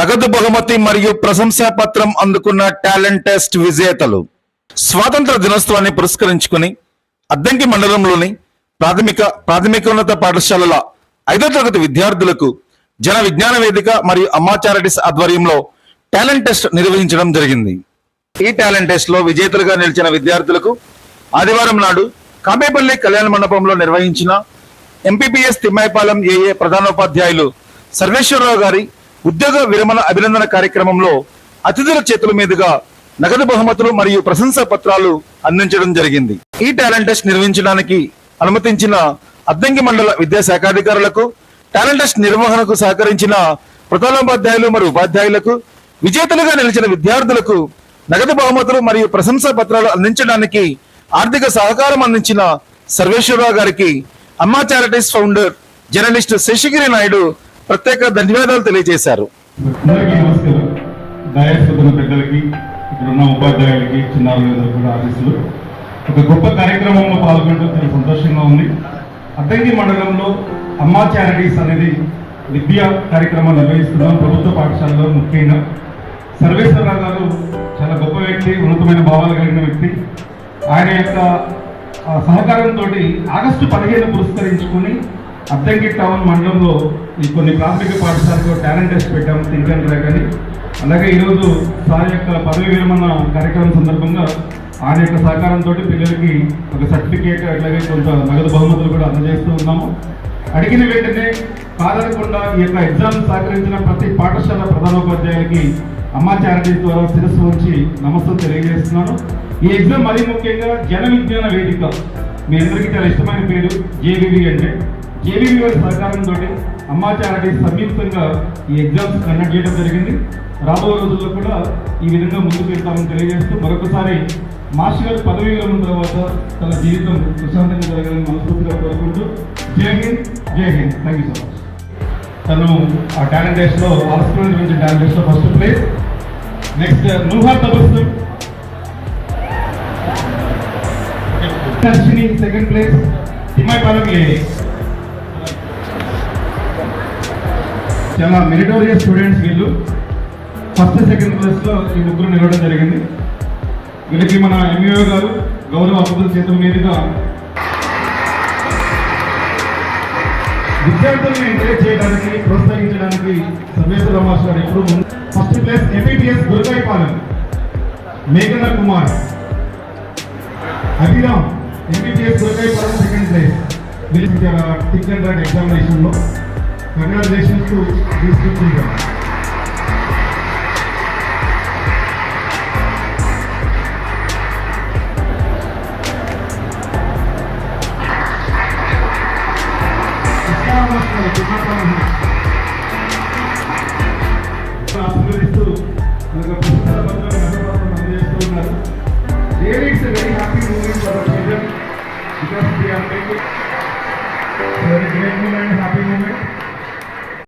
నగదు బహుమతి మరియు ప్రశంసా పత్రం అందుకున్న టాలెంట్ టెస్ట్ విజేతలు. స్వాతంత్ర దినోత్సవాన్ని పురస్కరించుకుని అద్దంకి మండలంలోని ప్రాథమిక ప్రాథమికోన్నత పాఠశాలల ఐదో తరగతి విద్యార్థులకు జన విజ్ఞాన వేదిక మరియు అమ్మా చారిటీస్ ఆధ్వర్యంలో టాలెంట్ టెస్ట్ నిర్వహించడం జరిగింది. ఈ టాలెంట్ టెస్ట్లో విజేతలుగా నిలిచిన విద్యార్థులకు ఆదివారం నాడు కామేపల్లి కళ్యాణ మండపంలో నిర్వహించిన ఎంపీపీఎస్ తిమ్మాయిపాలెం ఏఏ ప్రధానోపాధ్యాయులు సర్వేశ్వరరావు గారి ఉద్యోగ విరమణ అభినందన కార్యక్రమంలో అతిథుల చేతుల మీదుగా నగదు బహుమతులు మరియు ప్రశంసా పత్రాలు అందించడం జరిగింది. ఈ టాలెంట్ టెస్ట్ నిర్వహించడానికి అనుమతించిన అద్దంకి మండల విద్యాశాఖాధికారులకు టాలెంట్ టెస్ట్ నిర్వహణకు సహకరించిన ప్రధానోపాధ్యాయులు మరియు ఉపాధ్యాయులకు విజేతలుగా నిలిచిన విద్యార్థులకు నగదు బహుమతులు మరియు ప్రశంసా పత్రాలు అందించడానికి ఆర్థిక సహకారం అందించిన సర్వేశ్వరరావు గారికి Amma charities founder journalist Sasigiri Naidu ప్రత్యేక ధన్యవాదాలు తెలియజేశారు. పెద్దలకి ఇక్కడ ఉన్న ఉపాధ్యాయులకి చిన్నారులందరూ కూడా ఆఫీసులు ఒక గొప్ప కార్యక్రమంలో పాల్గొనడం చాలా సంతోషంగా ఉంది. అద్దంకి మండలంలో అమ్మా చారిటీస్ అనేది విద్యా కార్యక్రమం నిర్వహిస్తున్నాం. ప్రభుత్వ పాఠశాలలో ముఖ్యంగా. సర్వేశ్వరరావు గారు చాలా గొప్ప వ్యక్తి ఉన్నతమైన భావాలు కలిగిన వ్యక్తి. ఆయన యొక్క సహకారంతో ఆగస్టు పదిహేను పురస్కరించుకొని అద్దంకి టౌన్ మండలంలో ఈ కొన్ని ప్రాథమిక పాఠశాలకు టాలెంట్ టెస్ట్ పెట్టాము థింకన్ ట్రాక్ అని అలాగే ఈరోజు సార్ యొక్క పదవి విరమణ కార్యక్రమం సందర్భంగా ఆయన యొక్క సహకారంతో పిల్లలకి ఒక సర్టిఫికేట్ అట్లాగే కొంత నగదు బహుమతులు కూడా అందజేస్తూ ఉన్నాము. అడిగిన వెంటనే కాదనకుండా ఈ యొక్క ఎగ్జామ్ సహకరించిన ప్రతి పాఠశాల ప్రధానోపాధ్యాయులకి అమ్మా చారిటీస్ ద్వారా శిరస్సు ఉంచి నమస్తం తెలియజేస్తున్నాను. ఈ ఎగ్జామ్ మరీ ముఖ్యంగా జన విజ్ఞాన వేదిక. మీ అందరికీ చాలా ఇష్టమైన పేరు జేవివి అంటే. జేవివి సహకారంతో అమ్మా చారిటీస్ సంయుక్తంగా ఈ ఎగ్జామ్స్ కండక్ట్ చేయడం జరిగింది. రాబో రోజుల్లో కూడా ఈ విధంగా ముందుకు వెళ్తామని తెలియజేస్తూ మరొకసారి మాస్టర్ గారి పదవి విరమణ తర్వాత తన జీవితం ప్రశాంతంగా జరగాలని మనస్ఫూర్తిగా కోరుకుంటూ జై హింద్ జై Hind. Thank you so much తను ఆ టాలెంట్ డేస్లో ఆల్ స్టూడెంట్ నుంచి టాలెంట్ డేస్లో first place next Nuhar Tapassu second place Timmayipalem ఏ చాలా మెరిటోరియస్ స్టూడెంట్స్ వీళ్ళు. ఫస్ట్ సెకండ్ క్లాస్లో ఈ ముగ్గురు నిలవడం జరిగింది. వీళ్ళకి మన ఎంఈఓ గారు గౌరవ అభివృద్ధి చేతుల మీదుగా విద్యార్థులను ఎంకరేజ్ చేయడానికి ప్రోత్సహించడానికి సర్వేశ్వర మాస్టర్ గారు ఎప్పుడు ముందు ఫస్ట్ ప్లేస్ ఎంపీటీఎస్ గురకాయపాలెం మేఘన Kumar Abhiram MPTS Gurakayapalem second place వీళ్ళకి టిక్ అండ్ రైట్ ఎగ్జామినేషన్లో కంగ్రాచులేషన్స్ టు దీస్ పీపుల్ ఆశీర్వదిస్తూ మనకు పుస్తకాల పత్రం నగరపాత్రం అందజేస్తూ ఉన్నారు really it's very happy moment for children because they are making very great moment happy moment